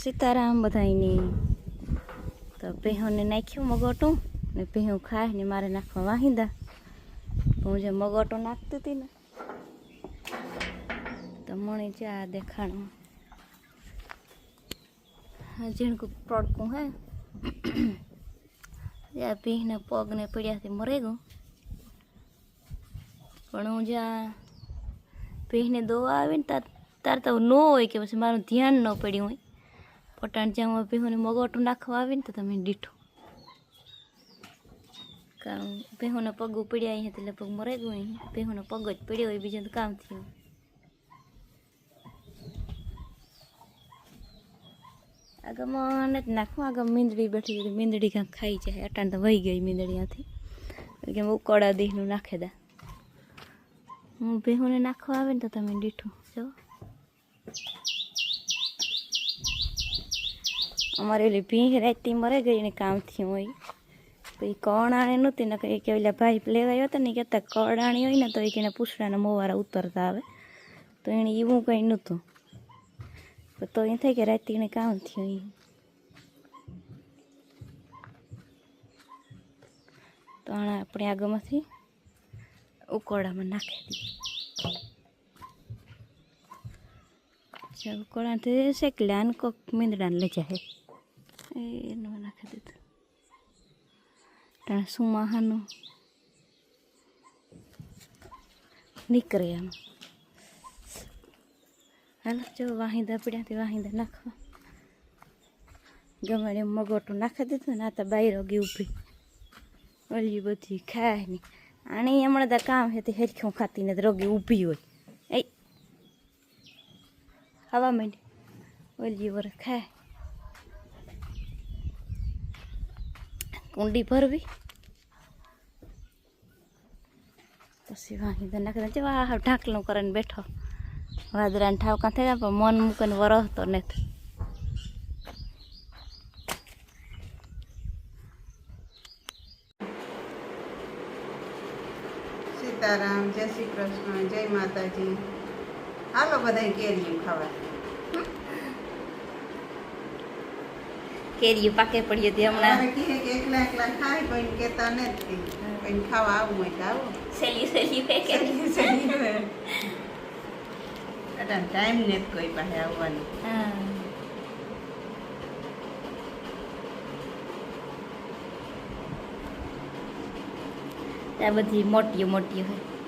સીતારામ બધાયની. તો પેહોને નાખ્યું મગોટું ને પેહું ખાય ને મારે નાખવા વાહિંદા. હું જે મગોટો નાખતી હતી ને, તો મણી જા દેખાણું. આ ઝીણકું પડકું હે. જ્યાં પીને પગને પડ્યાથી મરી ગયું પણ હું જ્યાં પીને દોવા આવીને તાર તાર તો ન હોય કે પછી મારું ધ્યાન ન પડ્યું હોય. પટાણ જ્યાં હું પીહોને મગોટું નાખવા આવે ને તો તમે દીઠું. કારણ પીહોને પગ પડ્યા અહીંયા એટલે પગ મરે ગયું અહીં. ભેહોનો પગ જ પડ્યો હોય, બીજું તો કામ થયું. આગળ જ નાખું. આગળ મીંદડી બેઠી હતી, મીંદડી કાંઈક ખાઈ જાય. અટાણ તો વહી ગઈ મીંદડીયાથી કેમ ઉકળા દેહનું નાખે દા. હું ભેહોને નાખવા આવે ને તો તમે દીઠું. જો. અમારે ઓલી ભીંગ રાતી મરે ગઈ ને કામ થયું હોય. તો એ કણાણી નહોતી ને કંઈ કે ઓલા ભાઈ લેવા આવ્યો હતા ને કહેતા કણાણી હોય ને, તો એ કે પૂછડાના મોવારા ઉતરતા આવે. તો એણે એવું કંઈ નહોતું. તો એ થાય કે રાતે એને કામ થયું એ તો આપણે આગળમાંથી ઉકોળામાં નાખી દીધી. ઉકોડાથી શેકલ્યા અને કોક મીંદડાને લઈ જાય. દીધું ત્યાં સુમાહાનું નીકળે એમ હાલો જો વાહિંદા પીડ્યાથી વાહિંદા નાખવા ગમે એમ મગોટું નાખી દીધું ને આ તો બાઈ રોગી ઊભી ઓલી બધી ખાય નહીં આને હમણાં તો કામ છે તે હેરખ્યું ખાતી ને રોગી ઊભી હોય એ હવા માંડી ઓલી વર ખાય કુંડી ભરવી. પછી વાહિંદા નાખી દે. વાહ ઢાંકલું કરીને બેઠો. વાદરાને ઠાવકા થઈ ગયા પણ મન મૂકીને વરસતો નથી. સીતારામ, જય શ્રી કૃષ્ણ, જય માતાજી. હાલો બધા કેરીયું ખાવા. કેરીઓ પાકે પડી હતી હમણાં. એકલા એકલા ખાય કોઈને કહેતા નથી. કોઈને ખાવા આવું હોય તો આવો. સેલી સેલી ફેંકે અટાણ ટાઈમ ને કોઈ પાસે આવવાનો. હા. આ બધી મોટીઓ મોટીઓ હોય.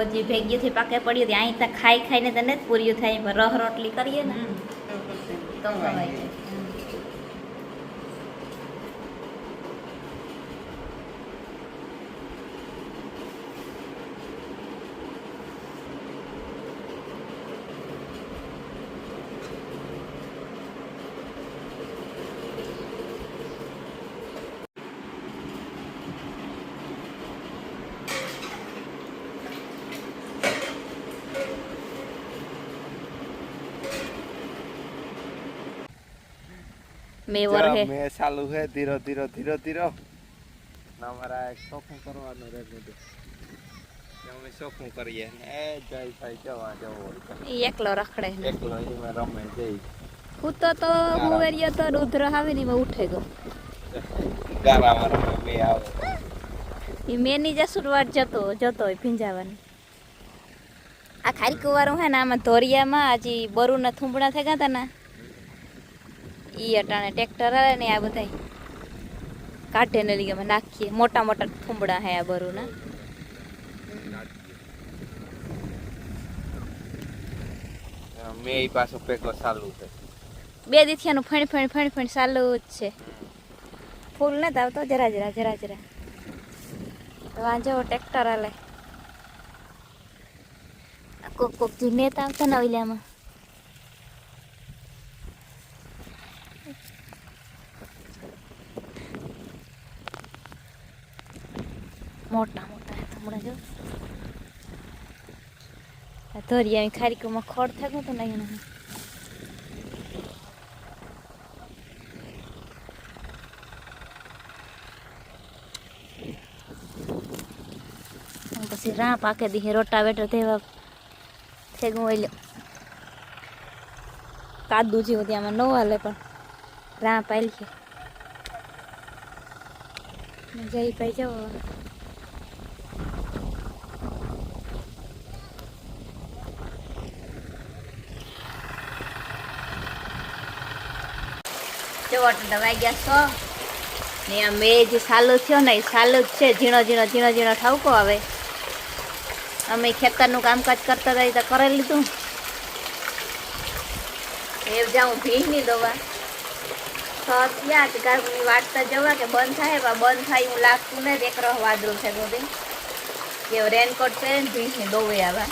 બધી ભેગીથી પાકે પડી હતી અહીં તો ખાઈ ખાઈને તને જ પૂરી થાય રહ રોટલી કરીએ ને. તો ખવાય. જાય મેવર હે મે ચાલુ હે ધીરો ધીરો ધીરો ધીરો. ના મારા એક શોખું કરવાનું રહે બધું. અમે શોખું કરીએ. એ જય ભાઈ જવા જવો તો. એકલો રખડે એકલો એમાં રમે જઈ હું તો મુવેરિયો તો રુદ્ર આવે ને એમાં ઉઠે ગયો. ગારામાં રમે બે આવે. એ મેની શરૂઆત જતો જતો હોય ભીંજાવાની. આ ખારી કુવારું હે ને આમાં ધોરિયામાં હજી બરુના થૂંબડા થઈ ગયા હતા ને ઈ અટાણે ટ્રેક્ટર આવે ને આ બધા કાઢે ને લીધે નાખીએ. મોટા મોટા થુંબડા હે આ બરુના. મે ઈ પાછો પેકો ચાલુ છે. બે દીથિયાનું ફણ ફણ ફણ ફણ ચાલુ જ છે. ફૂલ નથી આવતો? જરા જરા જરા જરા. વાંજો ટ્રેક્ટર આલે કોક કોક જે નેતા આવતા ને ઓલિયામાં મોટા મોટા હતા હમણાં જો. ધોરી આવી ખારીકમાં ખોડ થાક્યું હતું ને પછી રા પાકે દીહે રોટાવેટર તેવા ફેગું હોય કાદુ જે બધી આમાં ન હાલે, પણ રા છે જઈ પાઈ જાવ જો દવાઈ વાગ્યા છો. ને આ મેં જે સાલો થયો ને, એ સાલો જ છે. ઝીણો ઝીણો ઝીણો ઝીણો ઠાવકો આવે અમે ખેતરનું કામકાજ કરતા હતા તો કરી લીધું. એ જાઉં ભીંની દવા. તો થયા કે ગામની વાટતા જવા કે બંધ થાય, પણ બંધ થાય હું લાગતું ને, એક રહ વાદળું છે ગોદી કે રેનકોટ પહેરીને ભીંની દોવે આવા.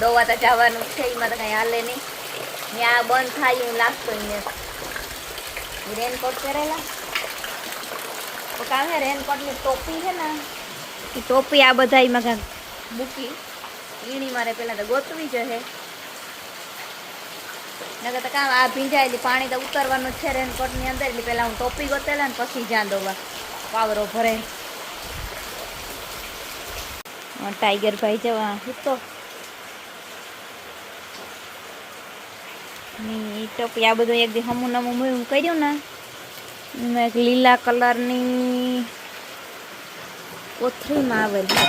દોવા તો જવાનું છે, એમાં તો કંઈ હાલે નહીં. ત્યાં બંધ થાય હું લાગતું ને રેનકોટ પહેરેલા? તો કામે રેનકોટની ટોપી છે ને એ ટોપી આ બધા એમાં કાંઈક મૂકી ઈણી મારે પહેલાં તો ગોતવી જોઈએ નકર તો કામ આ ભીંજાયેલી પાણી તો ઉતરવાનું છે રેનકોટની અંદર એટલે પહેલાં હું ટોપી ગોતેલા ને પછી જ્યાં દોવા પાવરો ભરે ટાઈગર ભાઈ જવા તો. ની આ બધું એક હમું નમું મૂયું કર્યું ને, એમાં એક લીલા કલરની કોથળીમાં આવેલી.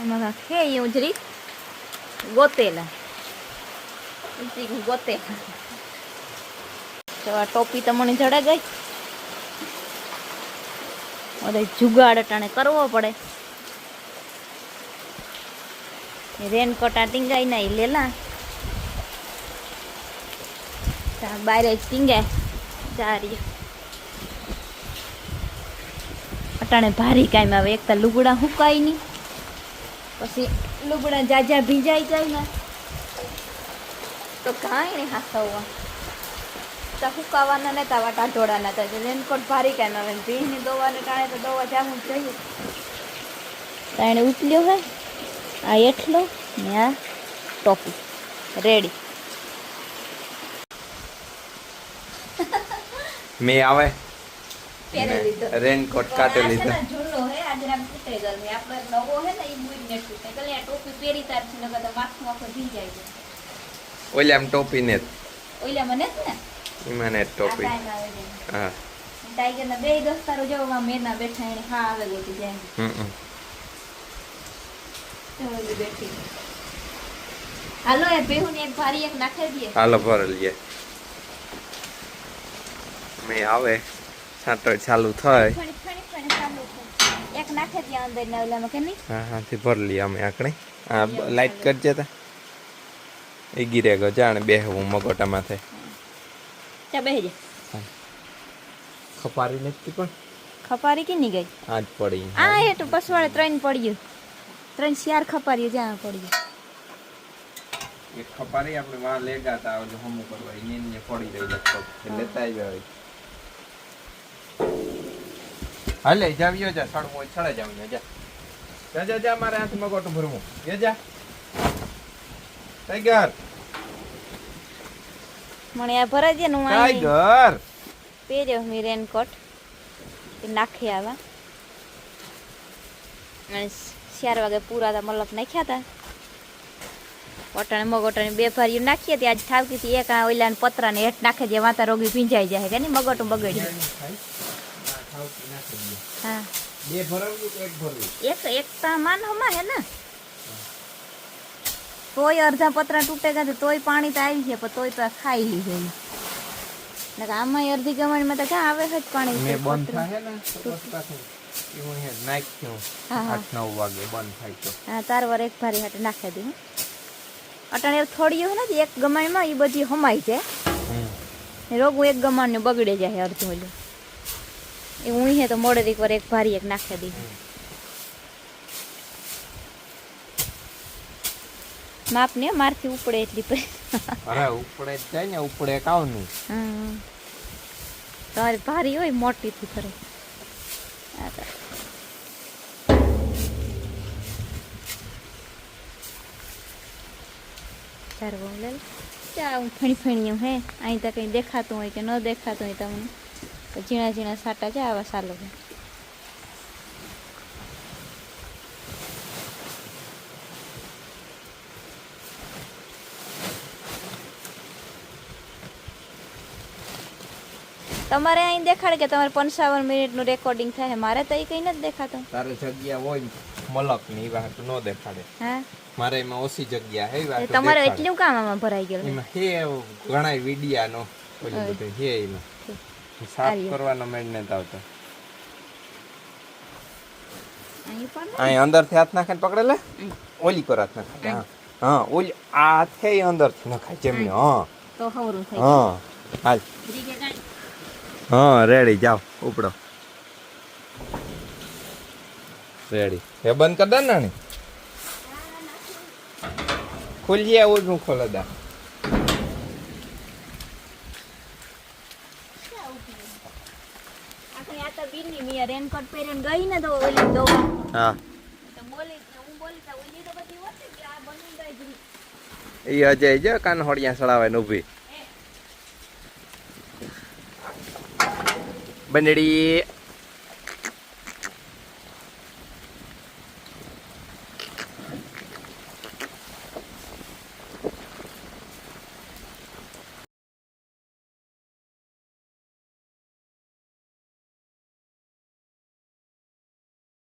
એમાં હે ઉજરી? ગોતેલા. ગોતેલા. તો આ ટોપી તો મને જડે ગઈ. અરે જુગાડ અટાણે કરવો પડે. રેનકોટ આ ટીંગાઈ ના લેલા. બારે જ ટીંગાય ચારી અટાણે ભારી કાંઈ આવે એક તો લુગડા હુકાય નહીં. પછી લુગડા જાજા ભીંજાઈ જાય ને, તો કાંઈ નહીં હાથવવા. તો હુકાવાના ને તાવા ટાઢોળાના હતા રેનકોટ ભારી કાંઈ આવે ભીંની દોવાને ટાણે તો દોવા જાવું જોઈએ. તો એણે ઉતલ્યો હે. આ એટલો ને આ ટોપી. રેડી મેં આવે. રેનકોટ કાઢી લીધો. જૂનો હે આજે આમ તૂટે ગરમી. આપણે નવો હે ને એ બુઈ ને તૂટે કલે આ ટોપી પહેરી તાર છે નકર તો માથું આખું ભીંજાઈ જાય ઓલે આમ ટોપી ને ઓલ્યા મને જ ને? એમાં ને ટોપી. હા. ટાઈગર ના બે દોસ્તારો જેવો માં મેના બેઠા એને હા આવે ગોતી જાય. હમ હમ. બેઠી. હાલો એ બેહુ ને એક ભારી એક નાખે દે. હાલો ભર લઈએ મેં આવે. છાંટો ચાલુ થાય. એક નાખે ત્યાં અંદર કે નહીં? હા હાથી ભર લઈએ અમે આકડે હા લાઈટ કરજે તા. એ ગીરે ગયો જાણે બેહવું મગોટા માથે ચા બેહી જા ખપારી નથી પણ? ખપારી કે ગઈ? આજ પડી. આ એ તો પસવાડે ત્રણ પડ્યું. ત્રણ શિયાર ખપારી જ્યાં પડ્યું. એ ખપારી આપણે વાં હમું કરવા. એને એને પડી રહી લગભગ. એટલે લેતા આવ્યા હોય હાલે જાવ્યો જા સડવું હોય સડે જાવ જા. જા જા જા મારે હાથ ગોટું ભરવું. એ જા. ટાઈગર. મને આ ભરા દે નું આઈ ટાઈગર. પહેર્યો મેં રેનકોટ. એ નાખી આવા. અને ચાર વાગે પૂરા હતા મતલબ નાખ્યા હતા. ઓટાણે મગોટાને બે ભારીઓ નાખીએ તે આજ ઠાવકીથી એક આ પતરા ને હેઠ નાખે જે વાતા રોગી ભીંજાઈ જાય કે નહીં? મગોટું હા. બે ભરવું કે એક ભરવું એક એક તો હે ને. તોય અડધા પતરા તૂટે ગયા તોય પાણી તો આવી છે પણ તોય તો ખાઈ લીધે ને આમાં અડધી ગમણીમાં તો ક્યાં આવે છે જ પાણી મેં બંધ થાય ને એવું હે નાખ્યું. હા, હા. આઠ નવ વાગે બંધ થાય તો. હા તાર વાર એક ભારી હાટે નાખી દઉં અટાણે એવું થોડી ને એક ગમાણમાં એ બધી હમાઈ છે રોગું એક ગમાણને બગડે જાય અડધું ઓલું. એ હું હે તો મોડે એક વાર એક ભારી એક નાખી દઈ માપ ને મારથી ઉપડે એટલી પછી અરે ઉપડે જ જાય ને ઉપડે કાવનું. હમ. તમારી ભારી હોય મોટીથી ફરે આ તો. ચાર બહુ લે ચા હું ફણી ફણીયું હે. અહીં તો કંઈ દેખાતું હોય કે ન દેખાતું હોય તમને. તો ઝીણા ઝીણા સાટા છે આવા સાલો તમારે અહીં દેખાડે કે તમારે પંચાવન મિનિટનું રેકોર્ડિંગ થાય મારે તો એ કંઈ નથી દેખાતો. તારે જગ્યા હોય મલકની વાત ન દેખાડે. હા? મારે એમાં ઓછી જગ્યા હે વાત તમારે એટલું કામ આમાં ભરાઈ ગયું એમાં હે ઘણા વિડિયા નો બધું હે એમાં. સાફ. કરવાનો મેડ નથી આવતો. અહીં અંદરથી હાથ નાખે પકડે લે. ઓલી પર હાથ નાખે. હા હા ઓલી આ હાથે અંદરથી નખાય જેમને હા. તો હવરું થઈ હા હાલ. હા રેડી જાઓ ઉપડો. રેડી. એ બંધ કર દે ને નાની. ખુલ્લી આવું જ હું ખોલે દા આખી આ તો બીની મિયા પહેરીને ગઈ ને તો ઓલી દોવા હા. તો બોલી હું બોલી તો ઓલી તો બધી હોતી કે આ બની ગઈ જ એ અજય જો કાન હોડિયા સડાવે ને ઊભી બંદડી.